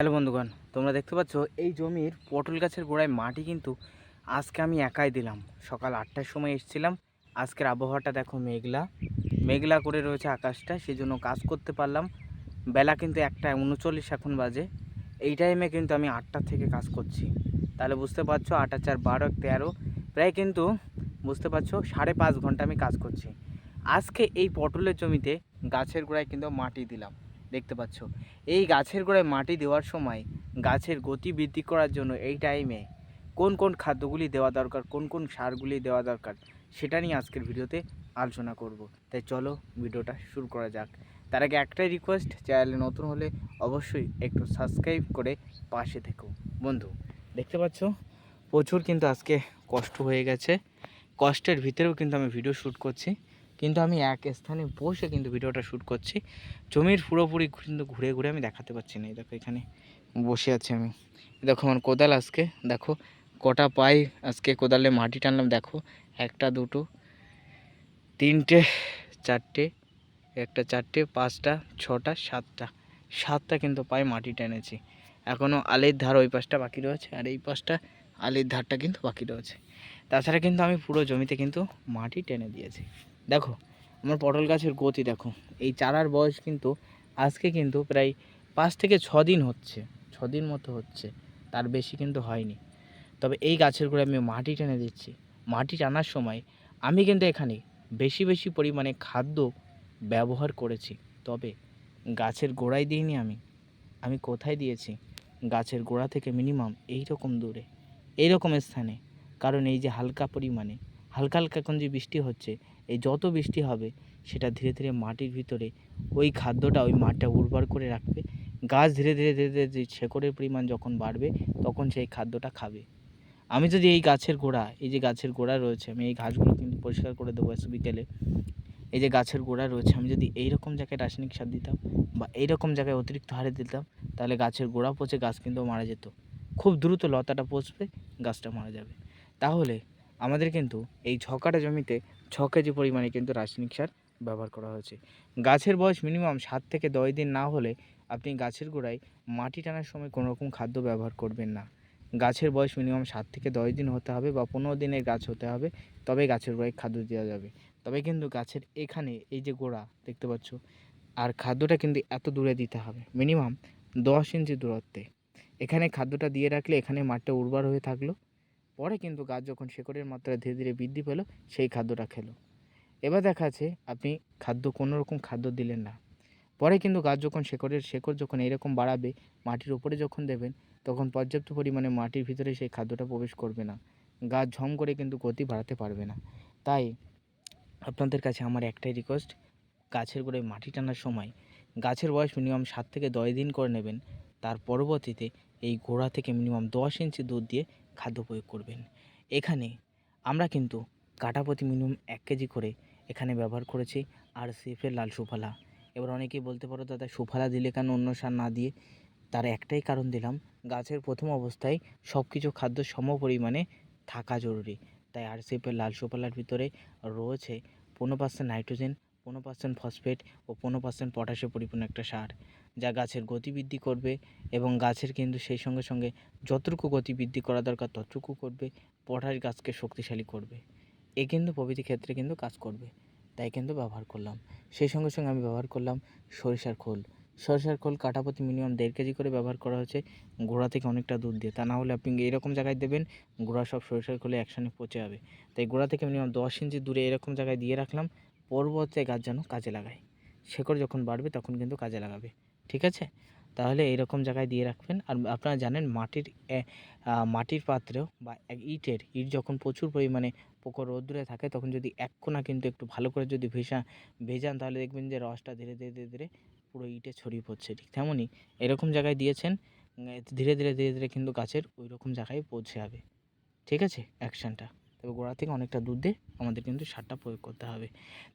Hello বন্ধুগণ, তোমরা দেখতে পাচ্ছ এই জমির পটল গাছের গোড়ায় মাটি কিন্তু আজকে আমি একাই দিলাম। সকাল আটটার সময় এসেছিলাম। আজকের আবহাওয়াটা দেখো মেঘলা। মেঘলা করে রয়েছে আকাশটা সেই জন্য কাজ করতে পারলাম। বেলা কিন্তু একটা উনচল্লিশ এখন বাজে। এই টাইমে কিন্তু আমি আটটা থেকে কাজ করছি। তাহলে বুঝতে পারছ, আট আর চার বারো তেরো, প্রায় কিন্তু বুঝতে পারছ, সাড়ে পাঁচ ঘণ্টা আমি কাজ করছি। আজকে এই পটলের জমিতে গাছের গোড়ায় কিন্তু মাটি দিলাম। দেখতে পাচ্ছ। এই গাছের গোড়ায় মাটি দেওয়ার সময় গাছের গতি বৃদ্ধি করার জন্য এই টাইমে কোন কোন খাদ্যগুলি দেওয়া দরকার, কোন কোন সারগুলি দেওয়া দরকার, সেটা নিয়ে আজকের ভিডিওতে আলোচনা করব। তাই চলো ভিডিওটা শুরু করা যাক। তার আগে একটাই রিকোয়েস্ট চ্যানেলে নতুন হলে অবশ্যই একটু সাবস্ক্রাইব করে পাশে থেকো। বন্ধু, দেখতে পাচ্ছ? প্রচুর কিন্তু আজকে কষ্ট হয়ে গেছে। কষ্টের ভিতরেও কিন্তু আমি ভিডিও শ্যুট করছি। কিন্তু আমি এক স্থানে বসে কিন্তু ভিডিওটা শ্যুট করছি। জমির পুরোপুরি কিন্তু ঘুরে ঘুরে আমি দেখাতে পারছি না। এই দেখো এখানে বসে আছি আমি। দেখো আমার কোদাল আজকে। দেখো কটা পাই আজকে কোদালে মাটি টানলাম। দেখো একটা, দুটো, তিনটে, চারটে, একটা, চারটে, পাঁচটা, ছটা, সাতটা। সাতটা কিন্তু পায়ে মাটি টেনেছি। এখনও আলির ধার ওই পাশটা বাকি রয়েছে আর এই পাশটা আলির ধারটা কিন্তু বাকি রয়েছে। তাছাড়া কিন্তু আমি পুরো জমিতে কিন্তু মাটি টেনে দিয়েছি। দেখো, আমার পটল গাছের গতি দেখো, এই চারার বয়স কিন্তু আজকে কিন্তু প্রায় পাঁচ থেকে ছ দিন হচ্ছে, ছ দিন মতো হচ্ছে, তার বেশি কিন্তু হয়নি। তবে এই গাছের গোড়ায় আমি মাটি টেনে দিচ্ছি। মাটি টানার সময় আমি কিন্তু এখানে বেশি বেশি পরিমাণে খাদ্য ব্যবহার করেছি। তবে গাছের গোড়ায় দিইনি আমি। আমি কোথায় দিয়েছি? গাছের গোড়া থেকে মিনিমাম এই রকম দূরে এই রকম স্থানে। কারণ এই যে হালকা পরিমাণে, হালকা হালকা এখন যে বৃষ্টি হচ্ছে এই যত বৃষ্টি হবে, সেটা ধীরে ধীরে মাটির ভিতরে ওই খাদ্যটা ওই মাটিটা উর্বর করে রাখবে। গাছ ধীরে ধীরে ধীরে ধীরে শেকড়ের পরিমাণ যখন বাড়বে, তখন সেই খাদ্যটা খাবে। আমি যদি এই গাছের গোড়া, এই যে গাছের গোড়া রয়েছে, আমি এই ঘাসগুলো কিন্তু পরিষ্কার করে দেবো আজকে বিকেলে এই যে গাছের গোড়া রয়েছে, আমি যদি এই রকম জায়গায় রাসায়নিক সার দিতাম বা এই রকম জায়গায় অতিরিক্ত হারে দিতাম, তাহলে গাছের গোড়া পচে গাছ কিন্তু মারা যেত। খুব দ্রুত লতাটা পচবে, গাছটা মারা যাবে। তাহলে আমাদের কিন্তু এই ছকাটা জমিতে ছ কেজি পরিমাণে কিন্তু রাসায়নিক সার ব্যবহার করা হয়েছে। গাছের বয়স মিনিমাম সাত থেকে দশ দিন না হলে আপনি গাছের গোড়ায় মাটি টানার সময় কোনো রকম খাদ্য ব্যবহার করবেন না। গাছের বয়স মিনিমাম সাত থেকে দশ দিন হতে হবে বা পনেরো দিনের গাছ হতে হবে তবে গাছের গোড়ায় খাদ্য দেওয়া যাবে। তবে কিন্তু গাছের এখানে এই যে গোড়া দেখতে পাচ্ছ, আর খাদ্যটা কিন্তু এত দূরে দিতে হবে, মিনিমাম দশ ইঞ্চি দূরত্বে। এখানে খাদ্যটা দিয়ে রাখলে এখানে মাঠটা উর্বর হয়ে থাকল। পরে কিন্তু গাছ যখন শেকড়ের মাত্রা ধীরে ধীরে বৃদ্ধি পেল, সেই খাদ্যটা খেলো। এবার দেখা যাচ্ছে আপনি খাদ্য কোনো রকম খাদ্য দিলেন না। পরে কিন্তু গাছ যখন শেকড়ের শেকড় যখন এরকম বাড়াবে, মাটির উপরে যখন দেবেন, তখন পর্যাপ্ত পরিমাণে মাটির ভিতরে সেই খাদ্যটা প্রবেশ করবে না। গাছ ঝম করে কিন্তু গতি বাড়াতে পারবে না। তাই আপনাদের কাছে আমার একটাই রিকোয়েস্ট গাছের গোড়ায় মাটি টানার সময় গাছের বয়স মিনিমাম সাত থেকে দশ দিন করে নেবেন। তার পরবর্তীতে এই গোড়া থেকে মিনিমাম দশ ইঞ্চি দুধ দিয়ে খাদ্য প্রয়োগ করবেন। এখানে আমরা কিন্তু কাটা প্রতি মিনিমাম এক কেজি করে এখানে ব্যবহার করেছি আর সিফের লাল সুফলা। এবার অনেকেই বলতে পারো, দাদা, সুফলা দিলে কেন অন্য সার না দিয়ে? তার একটাই কারণ দিলাম, গাছের প্রথম অবস্থায় সব কিছু খাদ্য সম পরিমাণে থাকা জরুরি। তাই আর সিফের লাল সুফলার ভিতরে রয়েছে পনেরো পার্সেন্ট নাইট্রোজেন পনেরো পার্সেন্ট ফসফেট ও পনেরো পার্সেন্ট পটাশে পরিপূর্ণ একটা সার। যা গাছের গতি বৃদ্ধি করবে এবং গাছের কিন্তু সেই সঙ্গে সঙ্গে যতটুকু গতি বৃদ্ধি করা দরকার ততটুকু করবে, পটাশ গাছকে শক্তিশালী করবে। এ কিন্তু প্রভৃতি ক্ষেত্রে কিন্তু কাজ করবে। তাই কিন্তু ব্যবহার করলাম। সেই সঙ্গে সঙ্গে আমি ব্যবহার করলাম সরিষার খোল। সরিষার খোল কাটাপতি মিনিমাম দেড় কেজি করে ব্যবহার করা হচ্ছে। গোড়া থেকে অনেকটা দুধ দিয়ে। তা না হলে আপনি এরকম জায়গায় দেবেন? গোড়া সব সরিষার খোলে একসঙ্গে পচে যাবে। তাই গোড়া থেকে মিনিমাম দশ ইঞ্চি দূরে এরকম জায়গায় দিয়ে রাখলাম। পরবর্তী গাছ যেন কাজে লাগায়। শেকড় যখন বাড়বে তখন কিন্তু কাজে লাগাবে। ঠিক আছে? তাহলে এরকম জায়গায় দিয়ে রাখবেন। আর আপনারা জানেন মাটির মাটির পাত্রেও বা ইটের, ইট যখন প্রচুর পরিমাণে পোকো রোদ্দুরে থাকে, তখন যদি এক কোনা কিন্তু একটু ভালো করে যদি ভেজা ভেজান, তাহলে দেখবেন যে রসটা ধীরে ধীরে ধীরে ধীরে পুরো ইটে ছড়িয়ে পড়ছে ঠিক তেমনই। এরকম জায়গায় দিয়েছেন ধীরে ধীরে ধীরে ধীরে কিন্তু গাছের ওই রকম জায়গায় পৌঁছে যাবে। ঠিক আছে? অ্যাকশানটা। তবে গোড়া থেকে অনেকটা দুধ দিয়ে আমাদের কিন্তু সারটা প্রয়োগ করতে হবে।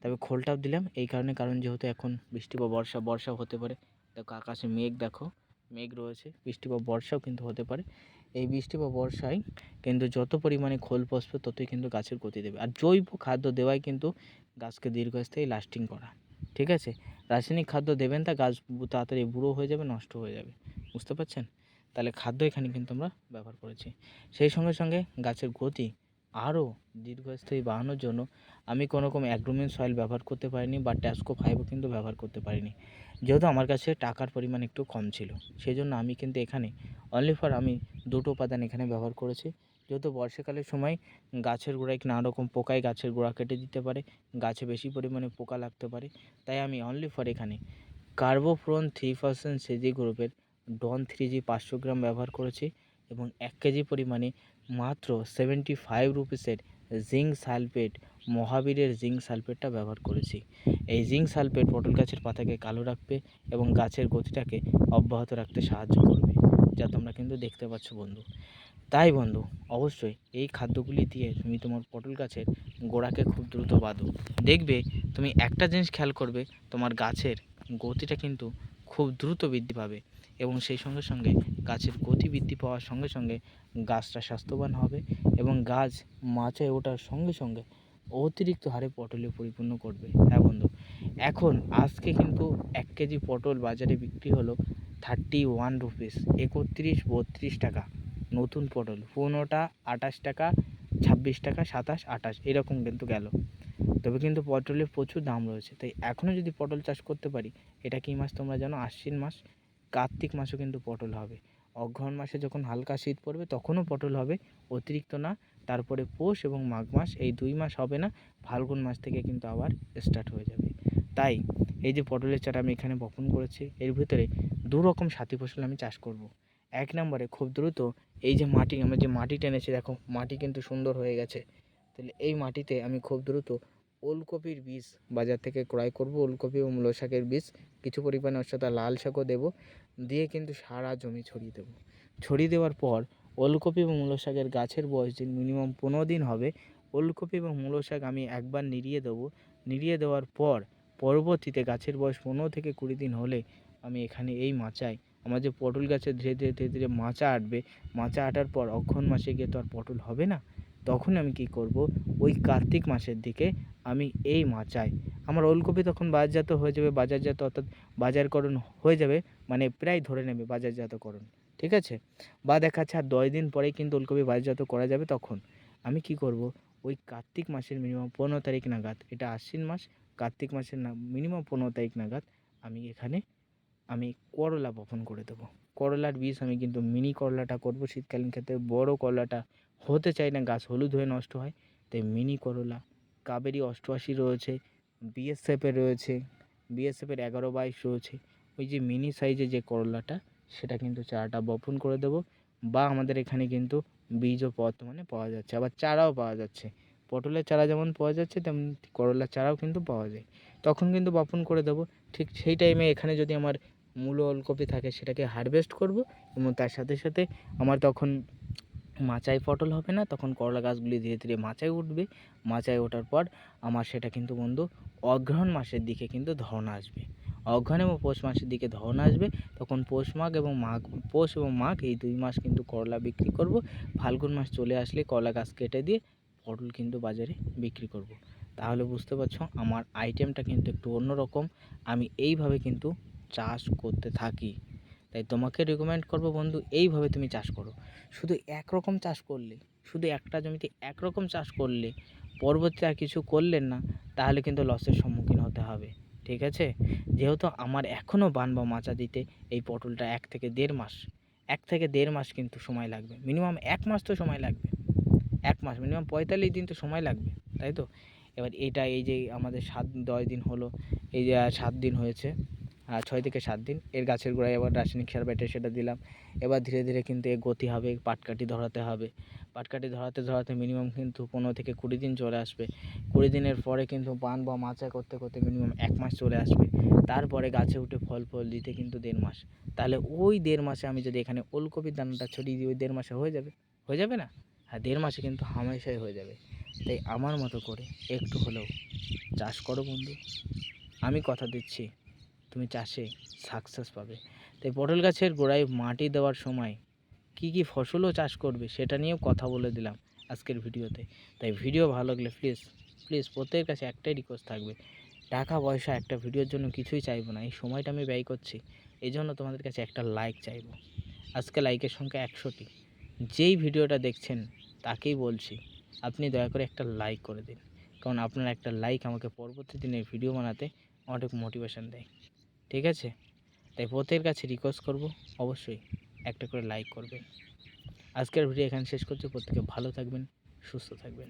তবে খোলটাও দিলাম, এই কারণে, কারণ যেহেতু এখন বৃষ্টি বা বর্ষা, বর্ষাও হতে পারে দেখো আকাশে মেঘ দেখো, মেঘ রয়েছে, বৃষ্টি বা বর্ষাও কিন্তু হতে পারে। এই বৃষ্টি বা বর্ষায় কিন্তু যত পরিমাণে খোল পসবে ততই কিন্তু গাছের গতি দেবে। আর জৈব খাদ্য দেওয়াই কিন্তু গাছকে দীর্ঘস্থায়ী লাস্টিং করা, ঠিক আছে? রাসায়নিক খাদ্য দেবেন তা গাছ তাড়াতাড়ি বুড়ো হয়ে যাবে, নষ্ট হয়ে যাবে, বুঝতে পারছেন? তাহলে খাদ্য এখানে কিন্তু আমরা ব্যবহার করেছি। সেই সঙ্গে সঙ্গে গাছের গতি আরও দীর্ঘস্থায়ী বাড়ানোর জন্য আমি কোনো রকম অ্যাগ্রোমিন সয়েল ব্যবহার করতে পারিনি বা ট্যাস্কো ফাইভও কিন্তু ব্যবহার করতে পারিনি। যেহেতু আমার কাছে টাকার পরিমাণ একটু কম ছিল সেই জন্য আমি কিন্তু এখানে অনলি ফর আমি দুটো উপাদান এখানে ব্যবহার করেছি। যেহেতু বর্ষাকালের সময় গাছের গোড়ায় নানা রকম পোকায় গাছের গোড়া কেটে দিতে পারে, গাছে বেশি পরিমাণে পোকা লাগতে পারে, তাই আমি অনলি ফর এখানে কার্বোফ্রন থ্রি পার্সেন্ট সেজি গ্রুপের ডন থ্রি জি পাঁচশো গ্রাম ব্যবহার করেছি। এবং এক কেজি পরিমাণে মাত্র সেভেন্টি ফাইভ রুপিসের জিঙ্ক সালফেট মহাবীরের জিঙ্ক সালফেটটা ব্যবহার করেছি। এই জিঙ্ক সালফেট পটল গাছের পাতাকে কালো রাখবে এবং গাছের গতিটাকে অব্যাহত রাখতে সাহায্য করবে, যা তোমরা কিন্তু দেখতে পাচ্ছ বন্ধু। তাই বন্ধু, অবশ্যই এই খাদ্যগুলি দিয়ে তুমি তোমার পটল গাছের গোড়াকে খুব দ্রুত বাঁধো। দেখবে তুমি একটা জিনিস খেয়াল করবে, তোমার গাছের গতিটা কিন্তু খুব দ্রুত বৃদ্ধি পাবে। এবং সেই সঙ্গে সঙ্গে গাছের গতি বৃদ্ধি পাওয়ার সঙ্গে সঙ্গে গাছটা স্বাস্থ্যবান হবে এবং গাছ মাচায় ওঠার সঙ্গে সঙ্গে অতিরিক্ত হারে পটলে পরিপূর্ণ করবে। হ্যাঁ বন্ধু, এখন আজকে কিন্তু এক কেজি পটল বাজারে বিক্রি হলো থার্টি ওয়ান রুপিস একত্রিশ, বত্রিশ টাকা। নতুন পটল, পনেরোটা, আঠাশ টাকা, ছাব্বিশ টাকা, সাতাশ, আঠাশ, এরকম কিন্তু গেল। তবে কিন্তু পটলের প্রচুর দাম রয়েছে। তাই এখনও যদি পটল চাষ করতে পারি, এটা কি মাস তোমরা জানো? আশ্বিন মাস। কার্তিক মাসও কিন্তু পটল হবে। অগ্রহণ মাসে যখন হালকা শীত পড়বে, তখনও পটল হবে, অতিরিক্ত না। তারপরে পৌষ এবং মাঘ মাস, এই দুই মাস হবে না, ফাল্গুন মাস থেকে কিন্তু আবার স্টার্ট হয়ে যাবে। তাই, এই যে পটলের চারা আমি এখানে বপন করেছি, এর ভিতরে দু রকম সাথী ফসল আমি চাষ করব। এক নম্বরে খুব দ্রুত এই যে মাটি, আমরা যে মাটি টেনেছি, দেখো, মাটি কিন্তু সুন্দর হয়ে গেছে। তাহলে এই মাটিতে আমি খুব দ্রুত ওলকপির বীজ বাজার থেকে ক্রয় করব, ওলকপি ও মূলো শাকের বীজ। কিছু পরিমাণে ওর সাথে লাল শাকও দেবো, দিয়ে কিন্তু সারা জমি ছড়িয়ে দেবো। ছড়িয়ে দেওয়ার পর ওলকপি এবং মূলো শাকের গাছের বয়স যে মিনিমাম পনেরো দিন হবে, ওলকপি এবং মূলো শাক আমি একবার নিড়িয়ে দেবো। নিড়িয়ে দেওয়ার পর পরবর্তীতে গাছের বয়স পনেরো থেকে কুড়ি দিন হলে আমি এখানে এই মাচায়, আমার যে পটল গাছে ধীরে ধীরে ধীরে ধীরে মাচা আটবে, মাচা আটার পর অক্ষণ মাসে গিয়ে তো আর পটল হবে না। তখন আমি কি করব? ওই কার্তিক মাসের দিকে আমি এই মাচায় আমার ওলকপি তখন বাজারজাত হয়ে যাবে, বাজারজাত অর্থাৎ বাজারকরণ হয়ে যাবে মানে প্রায় ধরে নেবে বাজারজাতকরণ, ঠিক আছে? বা দেখা যাচ্ছে আর দশ দিন পরেই কিন্তু ওলকপি বাজারজাত করা যাবে তখন। আমি কি করব? ওই কার্তিক মাসের মিনিমাম পনেরো তারিখ নাগাদ, এটা আশ্বিন মাস, কার্তিক মাসের না মিনিমাম পনেরো তারিখ নাগাদ আমি এখানে, আমি করলা বপন করে দেবো। করলার বীজ আমি কিন্তু মিনি করলাটা করব, শীতকালীন ক্ষেত্রে বড় করলাটা হতে চাই না, গাছ হলুদ হয়ে নষ্ট হয়, তাই মিনি করলা, কাবেরি অষ্টআশি রয়েছে বিএসএফের রয়েছে বিএসএফের এগারো বাইশ রয়েছে, ওই যে মিনি সাইজে যে করলাটা, সেটা কিন্তু চারাটা বপন করে দেবো, বা আমাদের এখানে কিন্তু বীজও বর্তমানে পাওয়া যাচ্ছে, আবার চারাও পাওয়া যাচ্ছে, পটলের চারা যেমন পাওয়া যাচ্ছে, তেমন করলার চারাও কিন্তু পাওয়া যায়, তখন কিন্তু বপন করে দেবো, ঠিক সেই টাইমে এখানে যদি আমার মূলো ওলকপি থাকে, সেটাকে হারভেস্ট করব, এবং তার সাথে সাথে আমার তখন মাচায় পটল হবে না, তখন করলা গাছগুলি ধীরে ধীরে মাচায় উঠবে। মাচায় ওঠার পর আমার সেটা কিন্তু বন্ধু অগ্রহণ মাসের দিকে কিন্তু ধরন আসবে। অগ্রহণ এবং পৌষ মাসের দিকে ধরন আসবে, তখন পৌষ মাঘ এবং মাঘ, পৌষ এবং মাঘ এই দুই মাস কিন্তু করলা বিক্রি করব। ফাল্গুন মাস চলে আসলে করলা গাছ কেটে দিয়ে পটল কিন্তু বাজারে বিক্রি করব। তাহলে বুঝতে পারছ আমার আইটেমটা কিন্তু একটু অন্যরকম। আমি এইভাবে কিন্তু চাষ করতে থাকি। তাই তোমাকে রেকমেন্ড করব বন্ধু, এইভাবে তুমি চাষ করো। শুধু একরকম চাষ করলে, শুধু একটা জমিতে একরকম চাষ করলে, পরবর্তী আর কিছু করলেন না, তাহলে কিন্তু লসের সম্মুখীন হতে হবে, ঠিক আছে? যেহেতু আমার এখনও বান বা মাচা দিতে এই পটলটা এক থেকে দেড় মাস, এক থেকে দেড় মাস কিন্তু সময় লাগবে মিনিমাম এক মাস তো সময় লাগবে, এক মাস মিনিমাম পঁয়তাল্লিশ দিন তো সময় লাগবে, তাই তো? এবার এটা এই যে আমাদের সাত, দশ দিন হলো, এই যে সাত দিন হয়েছে ছয় থেকে সাত দিন। এর গাছের গোড়ায় আবার রাসায়নিক সার বেটে সেটা দিলাম। এবার ধীরে ধীরে কিন্তু এ গতি হবে, পাটকাঠি ধরাতে হবে। পাটকাঠি ধরাতে ধরাতে মিনিমাম কিন্তু পনেরো থেকে কুড়ি দিন চলে আসবে। কুড়ি দিনের পরে কিন্তু পান বা মাচা করতে করতে মিনিমাম এক মাস চলে আসবে। তারপরে গাছে উঠে ফল ফল দিতে কিন্তু দেড় মাস। তাহলে ওই দেড় মাসে আমি যদি এখানে ওলকপির দানাটা ছড়িয়ে দিই, ওই দেড় মাসে হয়ে যাবে? হয়ে যাবে না? হ্যাঁ দেড় মাসে কিন্তু হামেশাই হয়ে যাবে। তাই আমার মতো করে একটু হলেও চাষ করো বন্ধু। আমি কথা দিচ্ছি। তুমি চাষে সাকসেস পাবে। তাই পটল গাছের গোড়ায় মাটি দেওয়ার সময় কি কি ফসলও চাষ করবে সেটা নিয়েও কথা বলে দিলাম আজকের ভিডিওতে। তাই ভিডিও ভালো লাগলে প্লিজ প্লিজ প্রত্যেকের কাছে একটাই রিকোয়েস্ট থাকবে, টাকা পয়সা একটা ভিডিওর জন্য কিছুই চাইব না, এই সময়টা আমি ব্যয় করছি এই জন্য তোমাদের কাছে একটা লাইক চাইব। আজকে লাইকের সংখ্যা একশোটি, যেই ভিডিওটা দেখছেন তাকেই বলছি, আপনি দয়া করে একটা লাইক করে দিন, কারণ আপনার একটা লাইক আমাকে পরবর্তী দিনে ভিডিও বানাতে অনেক মোটিভেশন দেয়। ঠিক আছে? তাই প্রত্যেকের কাছে রিকোয়েস্ট করব, অবশ্যই একটা করে লাইক করবেন আজকের ভিডিও এখানে শেষ করছি। প্রত্যেকে ভালো থাকবেন, সুস্থ থাকবেন।